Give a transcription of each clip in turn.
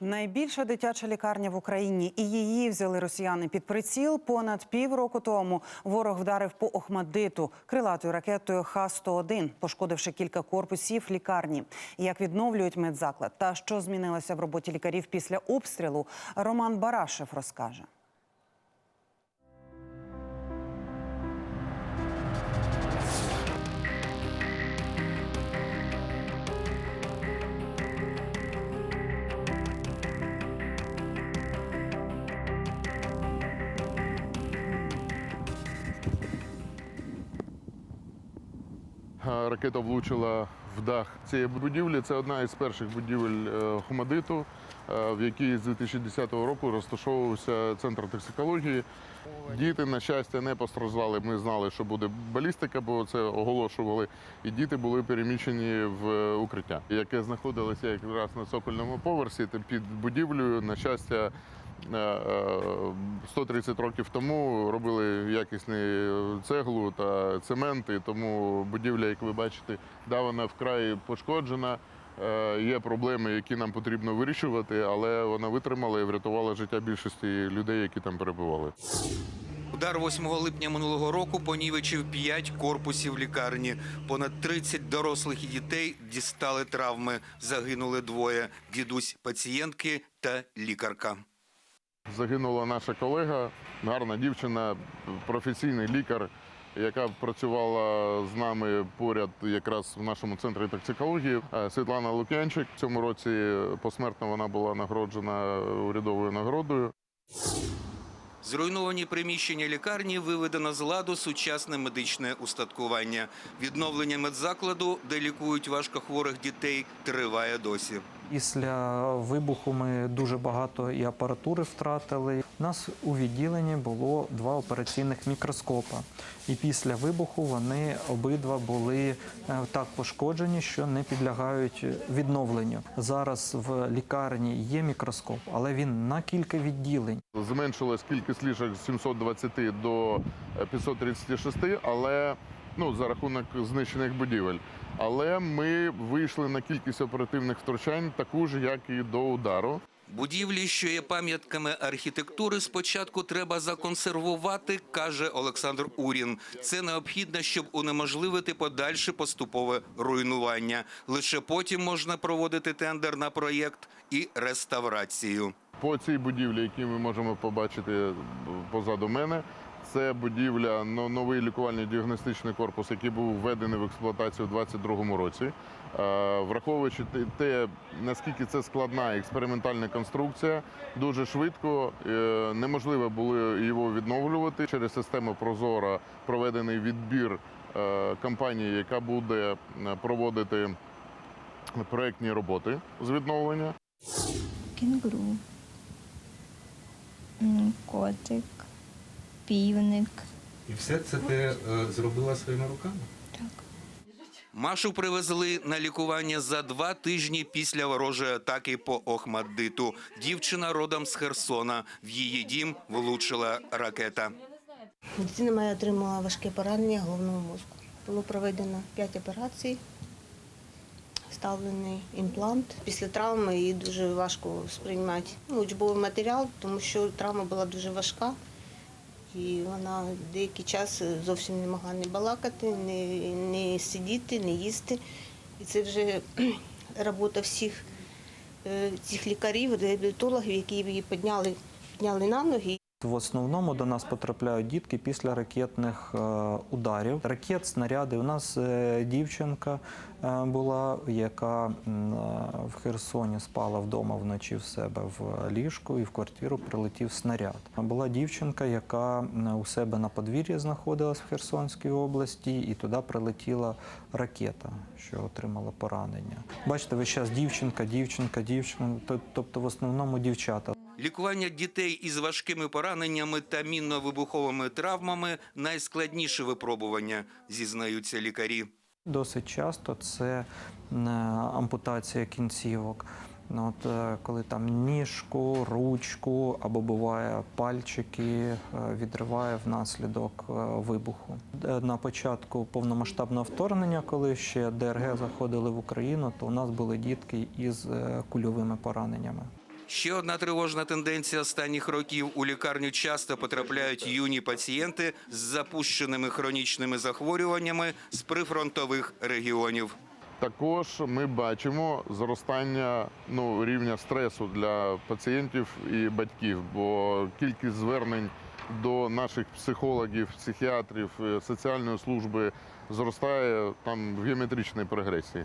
Найбільша дитяча лікарня в Україні, і її взяли росіяни під приціл. Понад півроку тому ворог вдарив по Охмадиту крилатою ракетою Х-101, пошкодивши кілька корпусів лікарні. Як відновлюють медзаклад та що змінилося в роботі лікарів після обстрілу, Роман Барашев розкаже. Ракета влучила в дах цієї будівлі. Це одна із перших будівель е, Хомадиту, е, в якій з 2010 року розташовувався центр токсикології. Діти, на щастя, не постраждали. Ми знали, що буде балістика, бо це оголошували. І діти були переміщені в укриття, яке знаходилося якраз на цокольному поверсі під будівлею. На щастя, е, е, 130 років тому робили якісні цеглу та цемент, і тому будівля, як ви бачите, да, вона вкрай пошкоджена. Е, Є проблеми, які нам потрібно вирішувати, але вона витримала і врятувала життя більшості людей, які там перебували. Удар 8 липня минулого року понівечив 5 корпусів лікарні. Понад 30 дорослих і дітей дістали травми. Загинули двоє – дідусь пацієнтки та лікарка. Загинула наша колега, гарна дівчина, професійний лікар, яка працювала з нами поряд якраз в нашому центрі токсикології. Е, Світлана Лук'янчик. В цьому році посмертно вона була нагороджена урядовою нагородою. Зруйновані приміщення лікарні виведено з ладу сучасне медичне устаткування. Відновлення медзакладу, де лікують важкохворих дітей, триває досі. Після вибуху ми дуже багато і апаратури втратили. У нас у відділенні було два операційних мікроскопа, і після вибуху вони обидва були е, так пошкоджені, що не підлягають відновленню. Зараз в лікарні є мікроскоп, але він на кілька відділень. Зменшилась кількість ліжок з 720 до 536, але ну, за рахунок знищених будівель. Але ми вийшли на кількість оперативних втручань, таку ж, як і до удару. Будівлі, що є пам'ятками архітектури, спочатку треба законсервувати, каже Олександр Урін. Це необхідно, щоб унеможливити подальше поступове руйнування. Лише потім можна проводити тендер на проєкт і реставрацію. По цій будівлі, які ми можемо побачити позаду мене, це будівля новий лікувальний діагностичний корпус, який був введений в експлуатацію у 2022 році. Е, Враховуючи те- наскільки це складна експериментальна конструкція, дуже швидко е, неможливо було його відновлювати через систему Прозора проведений відбір е, компанії, яка буде проводити проектні роботи з відновлення. Кінгуру, котик, півник. І все це ти е, зробила своїми руками? Так. Машу привезли на лікування за два тижні після ворожої атаки по Охмаддиту. Дівчина родом з Херсона. В її дім влучила ракета. Дитина моя отримала важке поранення головного мозку. Було проведено 5 операцій, вставлений імплант. Після травми її дуже важко сприймати ну, учбовий матеріал, тому що травма була дуже важка. І вона деякий час зовсім не могла не балакати, не, не сидіти, не їсти. І це вже робота всіх е, цих лікарів, реабілітологів, які її підняли, підняли на ноги. В основному до нас потрапляють дітки після ракетних е, ударів. Ракет, снаряди. У нас е, дівчинка е, була, яка в Херсоні спала вдома вночі в себе в ліжку, і в квартиру прилетів снаряд. Була дівчинка, яка у себе на подвір'ї знаходилась в Херсонській області, і туди прилетіла ракета, що отримала поранення. Бачите, весь час дівчинка, дівчинка, дівчинка, тобто в основному дівчата. Лікування дітей із важкими пораненнями та мінно-вибуховими травмами найскладніше випробування, зізнаються лікарі. Досить часто це е, ампутація кінцівок. Ну, От, е, коли там ніжку, ручку або буває пальчики е, відриває внаслідок вибуху. На початку повномасштабного вторгнення, коли ще ДРГ заходили в Україну, то у нас були дітки із кульовими пораненнями. Ще одна тривожна тенденція останніх років у лікарню часто потрапляють юні пацієнти з запущеними хронічними захворюваннями з прифронтових регіонів. Також ми бачимо зростання ну, рівня стресу для пацієнтів і батьків, бо кількість звернень до наших психологів, психіатрів, е, соціальної служби зростає там в геометричній прогресії.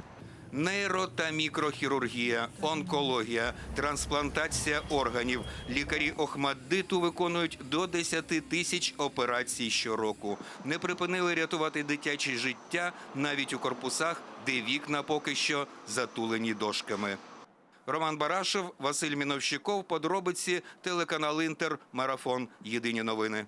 Нейро та мікрохірургія, онкологія, трансплантація органів. Лікарі Охмаддиту виконують до 10 тисяч операцій щороку. Не припинили рятувати дитяче життя навіть у корпусах, де вікна поки що затулені дошками. Роман Барашев, Василь Міновщиков, подробиці, телеканал Інтер, Марафон. Єдині новини.